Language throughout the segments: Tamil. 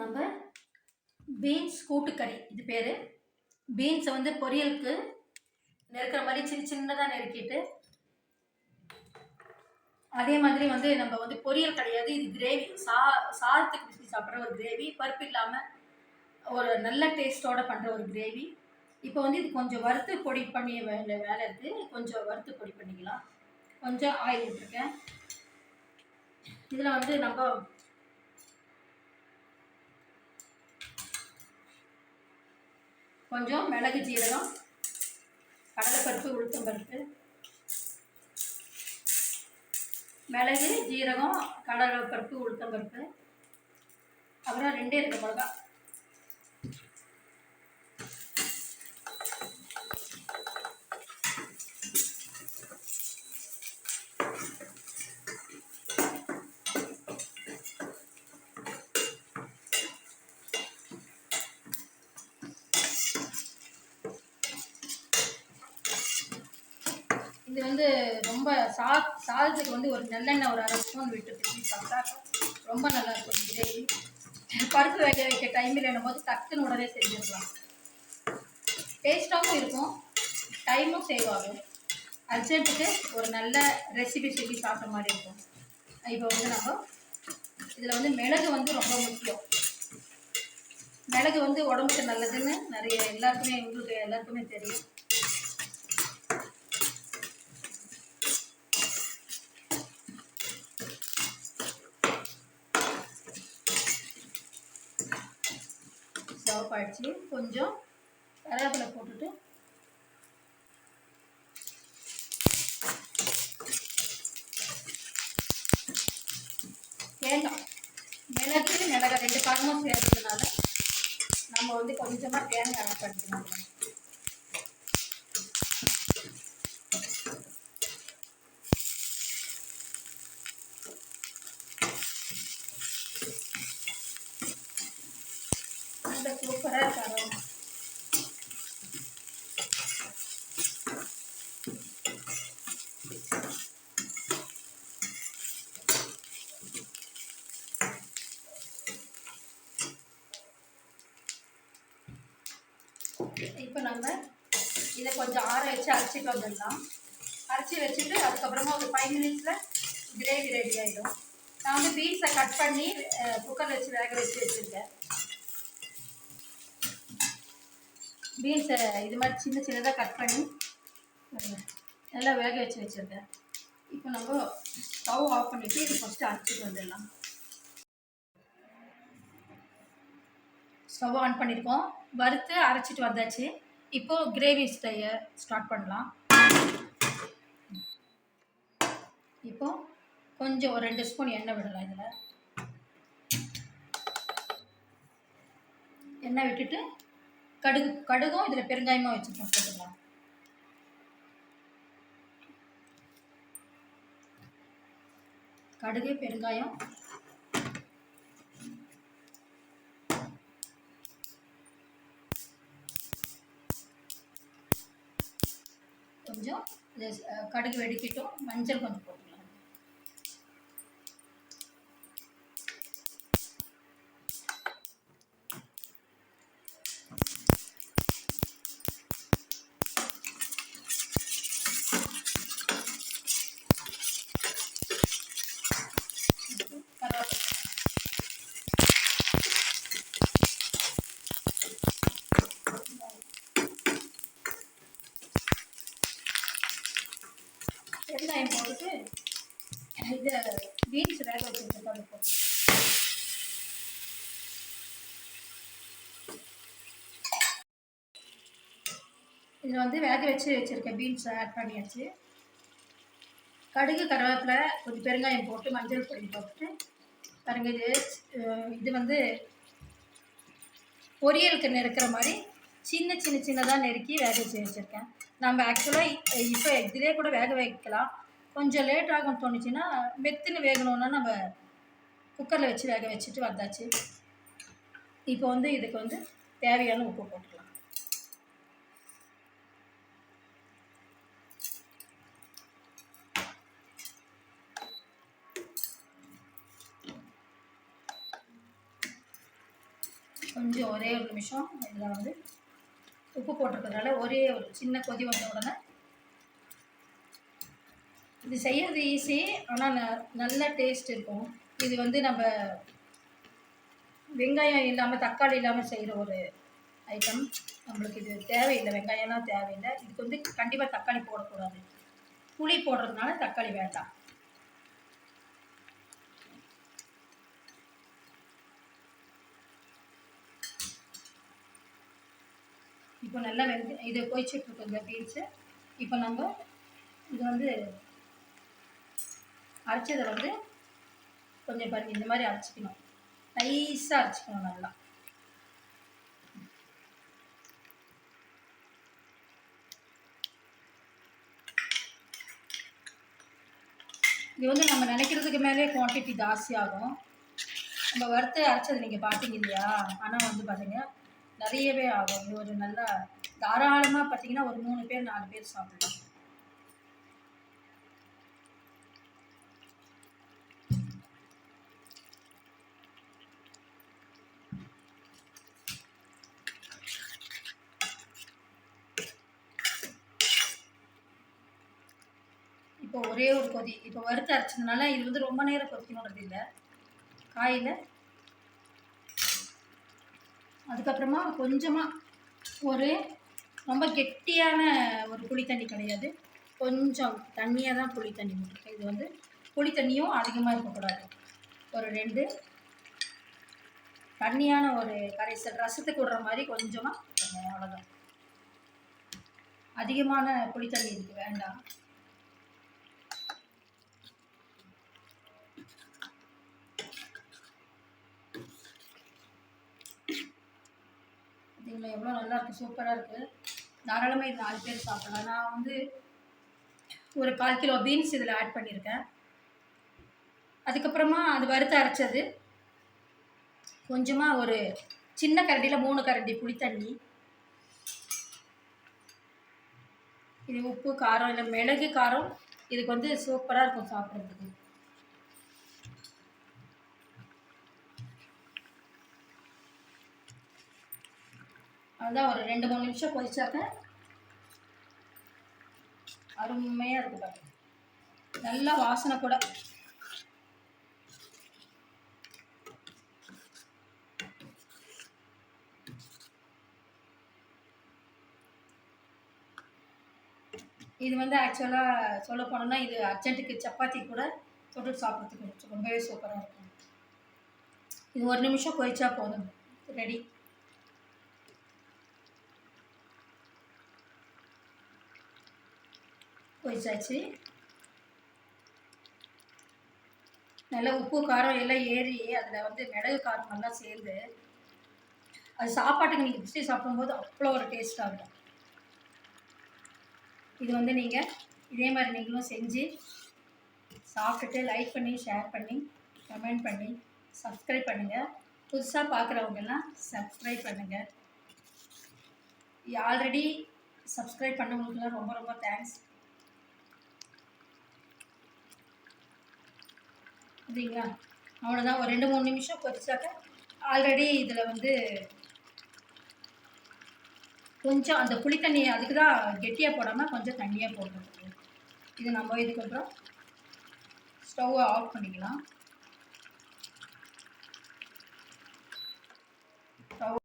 நம்ம பீன்ஸ் கூட்டுக்கறி. இது பேர். பீன்ஸை வந்து பொரியலுக்கு நெருக்கிற மாதிரி சின்ன சின்னதாக நெருக்கிட்டு அதே மாதிரி வந்து நம்ம வந்து பொரியல் கிடையாது. இது கிரேவி சா சாதத்துக்கு பிடிச்சி சாப்பிட்ற ஒரு கிரேவி பருப்பு இல்லாமல் ஒரு நல்ல டேஸ்ட்டோட பண்ணுற ஒரு கிரேவி இப்போ வந்து இது கொஞ்சம் வறுத்து பொடி பண்ணி வேலை வேலை இருக்குது கொஞ்சம் வறுத்து பொடி பண்ணிக்கலாம். கொஞ்சம் ஆயில் விட்டுருக்கேன் இதில் வந்து நம்ம கொஞ்சம் மிளகு ஜீரகம் கடலைப்பருப்பு உளுத்தம்பருப்பு. மிளகு ஜீரகம் கடலைப்பருப்பு உளுத்தம்பருப்பு. அப்புறம் ரெண்டே ரெண்டு மிளகா இது வந்து ரொம்ப சா சாதத்துக்கு வந்து ஒரு நல்லெண்ணெய் ஒரு அரை ஸ்பூன் விட்டு திருப்பி சாப்பிட்டா ரொம்ப நல்லா இருக்கும். கிரேவி பருப்பு வேக வைக்க டைமில் என்னும் போது டக்குன்னு உடனே செஞ்சிடலாம். டேஸ்ட்டாகவும் இருக்கும். டைமும் சேவ் ஆகும். அர்ஜென்ட்டுக்கு ஒரு நல்ல ரெசிபி செஞ்சு சாப்பிட்ட மாதிரி இருக்கும். இப்போ வந்து நம்ம இதில் வந்து மிளகு வந்து ரொம்ப முக்கியம். மிளகு வந்து உடம்புக்கு நல்லதுன்னு நிறைய எல்லாருக்குமே உங்களுக்கு எல்லாருக்குமே தெரியும். ஸ்டவ் ஆயிடுச்சு கொஞ்சம் கருவேப்பிலை போட்டுட்டு தேங்காய் மிளகு மிளகாய் ரெண்டு பக்கமும் சேர்த்ததுனால நம்ம வந்து கொஞ்சமாக தேங்காய் ஆட் பண்ணிக்கணும். நல்ல சூப்பராக தரோம் இப்போ நம்ம இதை கொஞ்சம் ஆற வச்சு அரைச்சிட்டு வந்துடலாம். அரைச்சி வச்சுட்டு அதுக்கப்புறமா ஒரு ஃபைவ் மினிட்ஸில் கிரேவி ரெடி ஆகிடும் நான் வந்து பீன்ஸை கட் பண்ணி குக்கர் வச்சு வேக வச்சு வச்சுருக்கேன். பீன்ஸை இது மாதிரி சின்ன சின்னதாக கட் பண்ணி நல்லா வேக வச்சு வச்சுருக்கேன். இப்போ நம்ம ஸ்டவ் ஆஃப் பண்ணிவிட்டு இது ஃபஸ்ட்டு அரைச்சிட்டு வந்துடலாம். ஸ்டவ் ஆன் பண்ணியிருக்கோம் வறுத்து அரைச்சிட்டு வந்தாச்சு. இப்போது கிரேவி ஸ்டைய ஸ்டார்ட் பண்ணலாம். இப்போ கொஞ்சம் ஒரு ரெண்டு ஸ்பூன் எண்ணெய் விடலாம் இதில். எண்ணெய் விட்டுட்டு கடுகு கடுகும் இதில் பெருங்காயமாக வச்சுருக்கோம் போட்டுக்கலாம். கடுகு பெருங்காயம். கொஞ்சம் கடுகு வெடிக்கட்டும். மஞ்சள் கொஞ்சம் போட்டுக்கலாம். பெருங்காயம் போட்டுட்டு இது பீன்ஸ் வேக வச்சுருக்கோம் அது இதில் வந்து வேக வச்சு வச்சுருக்க பீன்ஸ் ஆட் பண்ணியாச்சு. கடுகு கருவேப்பிலை கொஞ்சம் பெருங்காயம் போட்டு மஞ்சள் பொடி போட்டு பாருங்க இது இது வந்து பொரியலுக்கு நெருக்கிற மாதிரி சின்ன சின்ன சின்னதாக நெருக்கி வேக வச்சு வச்சுருக்கேன். நம்ம ஆக்சுவலாக இப்போ இதிலே கூட வேக வைக்கலாம். கொஞ்சம் லேட் ஆகும்னு தோணுச்சுன்னா மெத்துன்னு வேகணுன்னா நம்ம குக்கரில் வச்சு வேக வச்சுட்டு வந்தாச்சு. இப்போ வந்து இதுக்கு வந்து தேவையான உப்பு போட்டுக்கலாம். கொஞ்சம் ஒரே ஒரு நிமிஷம் இதில் வந்து உப்பு போட்டிருக்கிறதுனால ஒரே ஒரு சின்ன கொதி வந்த உடனே இது செய்யறது ஈஸி ஆனால் ந நல்ல டேஸ்ட் இருக்கும். இது வந்து நம்ம வெங்காயம் இல்லாமல் தக்காளி இல்லாமல் செய்கிற ஒரு ஐட்டம் நம்மளுக்கு இது தேவையில்லை. வெங்காயம்லாம் தேவையில்லை. இதுக்கு வந்து கண்டிப்பாக தக்காளி போடக்கூடாது. புளி போடுறதுனால தக்காளி வேண்டாம். இப்போ நல்லா வெந்து இதை கொதிச்சுட்ருக்கு இந்த பீன்ஸு. இப்போ நம்ம இது வந்து அரைச்சதை வந்து கொஞ்சம் பண்ணி இந்த மாதிரி அரைச்சிக்கணும். நைஸாக அரைச்சிக்கணும் நல்லா. இது வந்து நம்ம நினைக்கிறதுக்கு மேலே குவான்டிட்டி ஜாஸ்தியாகும் நம்ம வறுத்து அரைச்சது நீங்கள் பார்த்தீங்க இல்லையா? ஆனால் வந்து பார்த்தீங்கன்னா நிறையவே ஆகும். இது ஒரு நல்லா தாராளமாக பார்த்தீங்கன்னா ஒரு மூணு பேர் நாலு பேர் சாப்பிடலாம். இப்போ ஒரே ஒரு கொதி. இப்போ வறுத்து அரைச்சதுனால இது வந்து ரொம்ப நேரம் கொதிக்கணுன்றது இல்லை. காயில் அதுக்கப்புறமா கொஞ்சமாக ஒரு ரொம்ப கெட்டியான ஒரு புளி தண்ணி கிடையாது. கொஞ்சம் தண்ணியாக தான் புளி தண்ணி போட்டிருக்கேன் இது வந்து புளி தண்ணியும் அதிகமாக இருக்கக்கூடாது. ஒரு ரெண்டு தண்ணியான ஒரு கரைசல் ரசத்துக்கு விடுற மாதிரி கொஞ்சமாக அவ்வளோதான் அதிகமான புளி தண்ணி இருக்குது வேண்டாம். பார்த்தீங்களா எவ்வளோ நல்லா இருக்குது சூப்பராக இருக்குது தாராளமாக இது நாலு பேர் சாப்பிடலாம். நான் வந்து ஒரு கால் கிலோ பீன்ஸ் இதில் ஆட் பண்ணியிருக்கேன். அதுக்கப்புறமா அது வறுத்து அரைச்சது. கொஞ்சமாக ஒரு சின்ன கரண்டியில் மூணு கரண்டி புளித்தண்ணி இது உப்பு காரம் இல்லை மிளகு காரம். இதுக்கு வந்து சூப்பராக இருக்கும் சாப்பிட்றதுக்கு. அதுதான் ஒரு ரெண்டு மூணு நிமிஷம் கொதிச்சாக்க அருமையாக இருக்கும் பாருங்க. நல்லா வாசனை கூட. இது வந்து ஆக்சுவலாக சொல்ல போனோம்னா இது அர்ஜென்ட்டுக்கு சப்பாத்தி கூட தொட்டு சாப்பிட்றதுக்கு ரொம்பவே சூப்பராக இருக்கும். இது ஒரு நிமிஷம் கொதிச்சா போதும். ரெடி கொதிச்சாச்சு நல்லா உப்பு காரம் எல்லாம் ஏறி அதில் வந்து மிளகு காரம் எல்லாம் சேர்ந்து அது சாப்பாட்டுக்கு நீங்கள் பிடிச்சி சாப்பிடும்போது அவ்வளோ ஒரு டேஸ்ட்டாக இருக்கும். இது வந்து நீங்கள் இதே மாதிரி நீங்களும் செஞ்சு சாப்பிட்டுட்டு லைக் பண்ணி ஷேர் பண்ணி கமெண்ட் பண்ணி சப்ஸ்கிரைப் பண்ணுங்கள் புதுசாக பார்க்குறவங்கெல்லாம் சப்ஸ்கிரைப் பண்ணுங்கள் ஆல்ரெடி சப்ஸ்கிரைப் பண்ணவங்களுக்குலாம் ரொம்ப ரொம்ப தேங்க்ஸ் அப்படிங்களா? அவ்வளோதான் ஒரு ரெண்டு மூணு நிமிஷம் கொதிச்சாக்க ஆல்ரெடி இதில் வந்து கொஞ்சம் அந்த புளி தண்ணியை அதுக்கு தான் கெட்டியாக போடாமல் கொஞ்சம் தண்ணியாக போடுறது இது நம்ம இதுக்கப்புறம் ஸ்டவ்வை ஆஃப் பண்ணிக்கலாம். ஸ்டவ்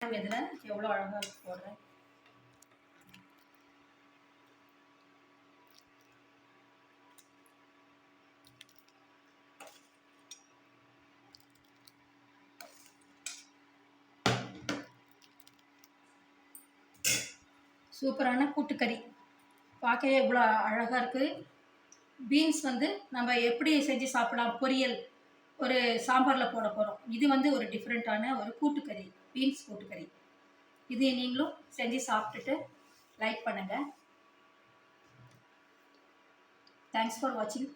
இதில் எவ்வளோ அழகாக போடுறேன் சூப்பரான கூட்டுக்கறி. பார்க்கவே இவ்வளோ அழகாக இருக்குது பீன்ஸ் வந்து நம்ம எப்படி செஞ்சு சாப்பிடலாம்? பொரியல். ஒரு சாம்பாரில் போட போகிறோம் இது வந்து ஒரு டிஃப்ரெண்ட்டான ஒரு கூட்டுக்கறி. பீன்ஸ் கூட்டுக்கறி. இது நீங்களும் செஞ்சு சாப்பிட்டுட்டு லைக் பண்ணுங்கள் தேங்க்ஸ் ஃபார் வாட்சிங்